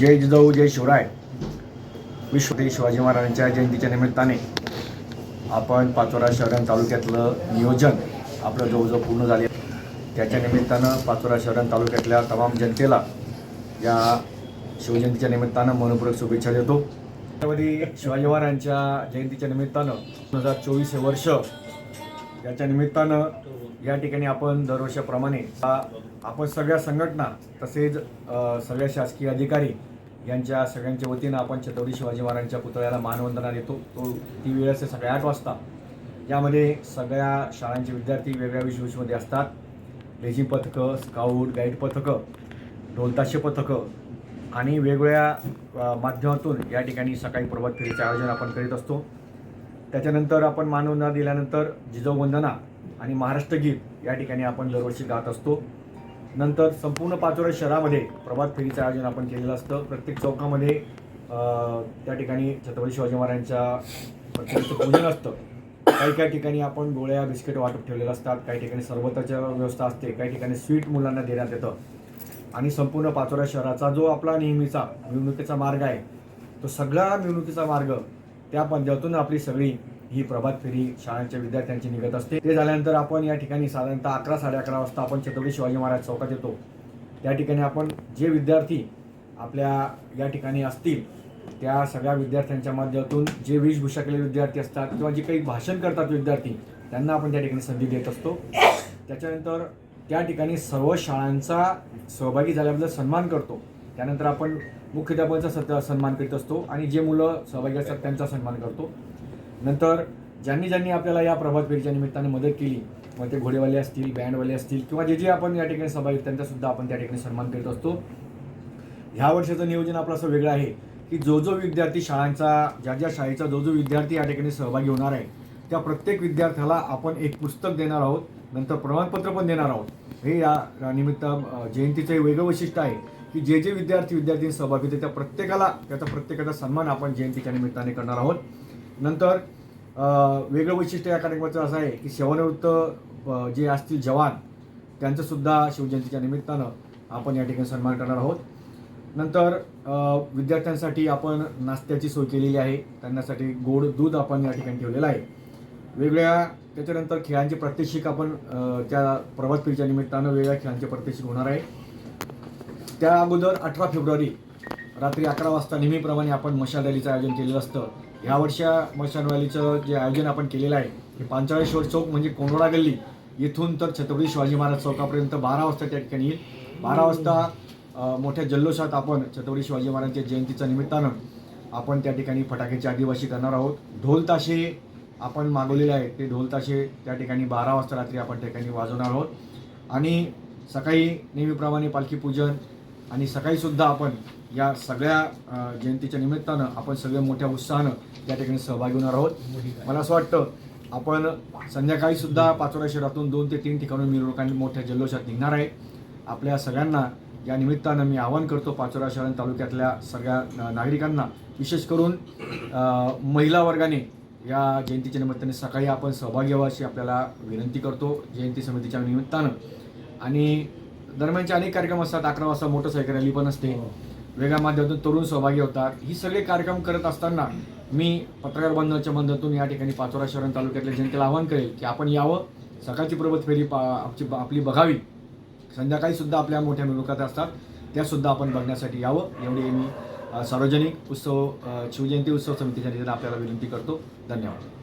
जय जिजाऊ जय शिवराय. विश्व शिवाजी महाराजांच्या जयंतीच्या निमित्ताने आपण पाचोरा शहरान तालुक्यातलं नियोजन आपलं जवळजवळ पूर्ण झाले. त्याच्या निमित्तानं पाचोरा शहरान तालुक्यातल्या तमाम जनतेला या शिवजयंतीच्या निमित्तानं मनपूर्वक शुभेच्छा देतो. त्यामध्ये शिवाजी महाराजांच्या जयंतीच्या निमित्तानं दोन हजार चोवीस हे वर्ष याच्या निमित्तानं या ठिकाणी आपण दरवर्षाप्रमाणे आपण सगळ्या संघटना तसेच सगळ्या शासकीय अधिकारी यांच्या सगळ्यांच्या वतीनं आपण छत्रपती शिवाजी महाराजांच्या पुतळ्याला मानवंदना देतो. तो ती वेळ असते सगळ्या आठ वाजता. यामध्ये सगळ्या शाळांचे विद्यार्थी वेगळ्या विषयमध्ये असतात. लेझिम पथकं स्काउट गाईड पथकं ढोलताशे पथकं आणि वेगवेगळ्या माध्यमातून या ठिकाणी सकाळी प्रभात फेरीचे आयोजन आपण करीत असतो. त्याच्यानंतर आपण मानवंदना दिल्यानंतर जिजाऊ वंदना आणि महाराष्ट्र गीत या ठिकाणी आपण दरवर्षी गात असतो. नंतर संपूर्ण पाचोरा शहरामध्ये प्रभात फेरीचं आयोजन आपण केलेलं असतं. प्रत्येक चौकामध्ये त्या ठिकाणी छत्रपती शिवाजी महाराजांच्या प्रत्येकाचं पूजन असतं. काही काही ठिकाणी आपण गोळ्या बिस्किट वाटप ठेवलेलं असतात. काही ठिकाणी सरबताच्या व्यवस्था असते. काही ठिकाणी स्वीट मुलांना देण्यात येतं. आणि संपूर्ण पाचोरा शहराचा जो आपला नेहमीचा मिरवणुकीचा मार्ग आहे तो सगळा मिरवणुकीचा मार्ग त्या पद्धतीतून आपली सगळी ही प्रभात फेरी शाळांच्या विद्यार्थ्यांची निघत असते. ते झाल्यानंतर आपण या ठिकाणी साधारणतः अकरा साडे अकरा वाजता आपण छत्रपती शिवाजी महाराज चौकात येतो. त्या ठिकाणी आपण जे विद्यार्थी आपल्या या ठिकाणी असतील त्या सगळ्या विद्यार्थ्यांच्या माध्यमातून जे वेशभूषा केलेले विद्यार्थी असतात किंवा जे काही भाषण करतात विद्यार्थी त्यांना आपण त्या ठिकाणी संधी देत असतो. त्याच्यानंतर त्या ठिकाणी सर्व शाळांचा सहभागी झाल्याबद्दल सन्मान करतो. त्यानंतर आपण मुख्याध्यापकाचा सत सन्मान करीत असतो आणि जे मुलं सहभागी असतात त्यांचा सन्मान करतो. नंतर ज्यांनी ज्यांनी आपल्याला या प्रभात फेरीच्या निमित्ताने मदत केली मग ते घोडेवाले असतील बँडवाले असतील किंवा जे जे आपण या ठिकाणी सहभागी त्यांचा सुद्धा आपण त्या ठिकाणी सन्मान करीत असतो. ह्या वर्षाचं नियोजन आपलं असं वेगळं आहे की जो जो विद्यार्थी शाळांचा ज्या ज्या शाळेचा जो जो विद्यार्थी या ठिकाणी सहभागी होणार आहे त्या प्रत्येक विद्यार्थ्याला आपण एक पुस्तक देणार आहोत नंतर प्रमाणपत्र पण देणार आहोत. हे या निमित्त जयंतीचं हे वेगळं वैशिष्ट्य आहे. की जे जे विद्यार्थी विद्यार्थी सहभागी होते त्या प्रत्येकाला त्याचा प्रत्येकाचा सन्मान आपण जयंतीच्या निमित्ताने करणार आहोत. नंतर वेगळं वैशिष्ट्य या कार्यक्रमाचं असं आहे की सेवानिवृत्त जे असतील जवान त्यांचंसुद्धा शिवजयंतीच्या निमित्तानं आपण या ठिकाणी सन्मान करणार आहोत. नंतर विद्यार्थ्यांसाठी आपण नाश्त्याची सोय केलेली आहे. त्यांच्यासाठी गोड दूध आपण या ठिकाणी ठेवलेलं आहे. वेगळ्या त्याच्यानंतर खेळांचे प्रात्यक्षिक आपण त्या प्रवास फेरीच्या निमित्तानं वेगळ्या खेळांचे प्रात्यक्षिक होणार आहे. त्या अगोदर अठरा फेब्रुवारी रात्री अकरा वाजता नेहमीप्रमाणे आपण मशाल रॅलीचं आयोजन केलेलं असतं. ह्या वर्षा मशाल रॅलीचं जे आयोजन आपण केलेलं आहे हे पांचाळेश्वर चौक म्हणजे कोंडोळा गल्ली इथून तर छत्रपती शिवाजी महाराज चौकापर्यंत बारा वाजता त्या ठिकाणी येईल. बारा वाजता मोठ्या जल्लोषात आपण छत्रपती शिवाजी महाराजांच्या जयंतीच्या निमित्तानं आपण त्या ठिकाणी फटाक्याची आदिवासी करणार आहोत. ढोल ताशे आपण मागवलेले आहेत. ते ढोल ताशे त्या ठिकाणी बारा वाजता रात्री आपण त्या ठिकाणी वाजवणार आहोत. आणि सकाळी नेहमीप्रमाणे पालखी पूजन आणि सकाळीसुद्धा आपण या सगळ्या जयंतीच्या निमित्तानं आपण सगळे मोठ्या उत्साहानं या ठिकाणी सहभागी होणार आहोत. मला असं वाटतं आपण संध्याकाळी सुद्धा पाचोरा शहरातून दोन ते तीन ठिकाणून मिरवणुकांनी मोठ्या जल्लोषात निघणार आहे. आपल्या सगळ्यांना या निमित्तानं मी आवाहन करतो पाचोरा शहर तालुक्यातल्या सगळ्या नागरिकांना विशेष करून महिला वर्गाने या जयंतीच्या निमित्ताने सकाळी आपण सहभागी व्हावं अशी आपल्याला विनंती करतो जयंती समितीच्या निमित्तानं. आणि दरम्यानचे अनेक कार्यक्रम असतात अकरा वाजता मोटरसायकल रॅली पण असते. वेगळ्या माध्यमातून तरुण सहभागी होतात. ही सगळे कार्यक्रम करत असताना मी पत्रकार बंधनाच्या माध्यमातून या ठिकाणी पाचोरा शहर तालुक्यातल्या जनतेला आवाहन करेल की आपण यावं. सकाळची प्रभात फेरी पा आपची आपली बघावी. संध्याकाळी सुद्धा आपल्या मोठ्या मिरवणुकात असतात. त्या सुद्धा आपण बघण्यासाठी यावं. एवढी मी सार्वजनिक उत्सव शिवजयंती उत्सव समितीच्या निधीला आपल्याला विनंती करतो. धन्यवाद.